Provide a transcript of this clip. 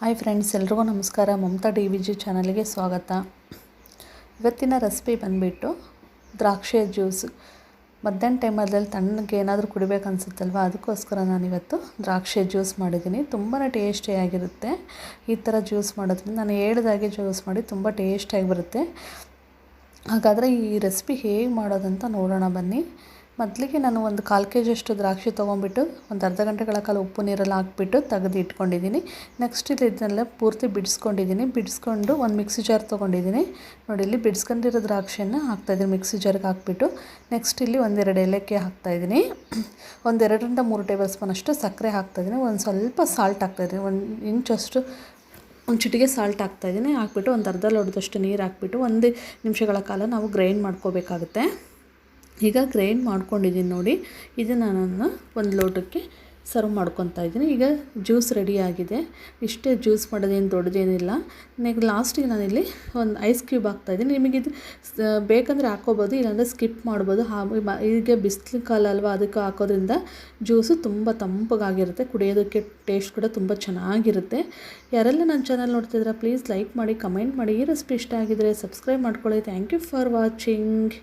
Hi friends, ಎಲ್ರಿಗೂ ನಮಸ್ಕಾರ. Mamata D V G ಚಾನಲ್ಗೆ ಸ್ವಾಗತ. ಇವತ್ತಿನ ರೆಸಿಪಿ ಬಂದುಬಿಟ್ಟು ದ್ರಾಕ್ಷಿಯ ಜ್ಯೂಸ್. ಮಧ್ಯಾಹ್ನ ಟೈಮಲ್ಲಿ ತಣ್ಣಗೆ ಏನಾದರೂ ಕುಡಿಬೇಕು ಅದಕ್ಕೋಸ್ಕರ ನಾನಿವತ್ತು ದ್ರಾಕ್ಷಿಯ ಜ್ಯೂಸ್ ಮಾಡಿದ್ದೀನಿ. ತುಂಬಾ ಟೇಸ್ಟಿಯಾಗಿರುತ್ತೆ ಈ ಥರ ಜ್ಯೂಸ್ ಮಾಡೋದ್ರಿಂದ ನಾನು ಹೇಳ್ದಾಗೆ ಜ್ಯೂಸ್ ಮಾಡಿ ತುಂಬ ಟೇಸ್ಟಿಯಾಗಿ ಬರುತ್ತೆ. ಹಾಗಾದರೆ ಈ ರೆಸಿಪಿ ಹೇಗೆ ಮಾಡೋದಂತ ನೋಡೋಣ ಬನ್ನಿ. ಮೊದಲಿಗೆ ನಾನು ಒಂದು ಕಾಲು ಕೆ ಜಿಯಷ್ಟು ದ್ರಾಕ್ಷಿ ತೊಗೊಂಡ್ಬಿಟ್ಟು ಒಂದು ಅರ್ಧ ಗಂಟೆಗಳ ಕಾಲ ಉಪ್ಪು ನೀರಲ್ಲಿ ಹಾಕ್ಬಿಟ್ಟು ತೆಗೆದು ಇಟ್ಕೊಂಡಿದ್ದೀನಿ. ನೆಕ್ಸ್ಟ್ ಇಲ್ಲಿ ಇದನ್ನೆಲ್ಲ ಪೂರ್ತಿ ಬಿಡಿಸ್ಕೊಂಡಿದ್ದೀನಿ. ಬಿಡಿಸ್ಕೊಂಡು ಒಂದು ಮಿಕ್ಸಿ ಜಾರ್ ತೊಗೊಂಡಿದ್ದೀನಿ. ನೋಡಿ, ಇಲ್ಲಿ ಬಿಡಿಸ್ಕೊಂಡಿರೋ ದ್ರಾಕ್ಷಿಯನ್ನು ಹಾಕ್ತಾಯಿದ್ದೀನಿ ಮಿಕ್ಸಿ ಜಾರ್ಗೆ ಹಾಕ್ಬಿಟ್ಟು ನೆಕ್ಸ್ಟ್ ಇಲ್ಲಿ ಒಂದೆರಡು ಏಲಕ್ಕಿ ಹಾಕ್ತಾಯಿದ್ದೀನಿ ಒಂದೆರಡರಿಂದ ಮೂರು ಟೇಬಲ್ ಸ್ಪೂನ್ ಅಷ್ಟು ಸಕ್ಕರೆ ಹಾಕ್ತಾಯಿದ್ದೀನಿ ಒಂದು ಸ್ವಲ್ಪ ಸಾಲ್ಟ್ ಹಾಕ್ತಾಯಿದ್ದೀನಿ ಒಂದು ಇಂಚಷ್ಟು ಒಂದು ಚಿಟಿಗೆ ಸಾಲ್ಟ್ ಹಾಕ್ತಾಯಿದ್ದೀನಿ ಹಾಕ್ಬಿಟ್ಟು ಒಂದು ಅರ್ಧ ಲೋಟದಷ್ಟು ನೀರು ಹಾಕ್ಬಿಟ್ಟು ಒಂದು ನಿಮಿಷಗಳ ಕಾಲ ನಾವು ಗ್ರೈಂಡ್ ಮಾಡ್ಕೋಬೇಕಾಗುತ್ತೆ. ಈಗ ಗ್ರೈಂಡ್ ಮಾಡ್ಕೊಂಡಿದ್ದೀನಿ ನೋಡಿ. ಇದನ್ನು ನಾನು ಒಂದು ಲೋಟಕ್ಕೆ ಸರ್ವ್ ಮಾಡ್ಕೊತಾ ಇದ್ದೀನಿ. ಈಗ ಜ್ಯೂಸ್ ರೆಡಿ ಆಗಿದೆ. ಇಷ್ಟೇ ಜ್ಯೂಸ್ ಮಾಡೋದೇನು ದೊಡ್ಡದೇನಿಲ್ಲ ನೆಕ್ ಲಾಸ್ಟಿಗೆ ನಾನಿಲ್ಲಿ ಒಂದು ಐಸ್ ಕ್ಯೂಬ್ ಹಾಕ್ತಾಯಿದ್ದೀನಿ ನಿಮಗೆ ಇದು ಬೇಕಂದರೆ ಹಾಕೋಬೋದು ಇಲ್ಲಾಂದರೆ ಸ್ಕಿಪ್ ಮಾಡ್ಬೋದು. ಈಗ ಬಿಸಿಲು ಕಾಲ ಅಲ್ವಾ, ಅದಕ್ಕೆ ಹಾಕೋದ್ರಿಂದ ಜ್ಯೂಸು ತುಂಬ ತಂಪಗಾಗಿರುತ್ತೆ ಕುಡಿಯೋದಕ್ಕೆ ಟೇಸ್ಟ್ ಕೂಡ ತುಂಬ ಚೆನ್ನಾಗಿರುತ್ತೆ. ಯಾರೆಲ್ಲ ನನ್ನ ಚಾನಲ್ ನೋಡ್ತಿದ್ರೆ ಪ್ಲೀಸ್ ಲೈಕ್ ಮಾಡಿ, ಕಮೆಂಟ್ ಮಾಡಿ. ಈ ರೆಸಿಪಿ ಇಷ್ಟ ಆಗಿದರೆ ಸಬ್ಸ್ಕ್ರೈಬ್ ಮಾಡ್ಕೊಳ್ಳಿ. Thank you for watching.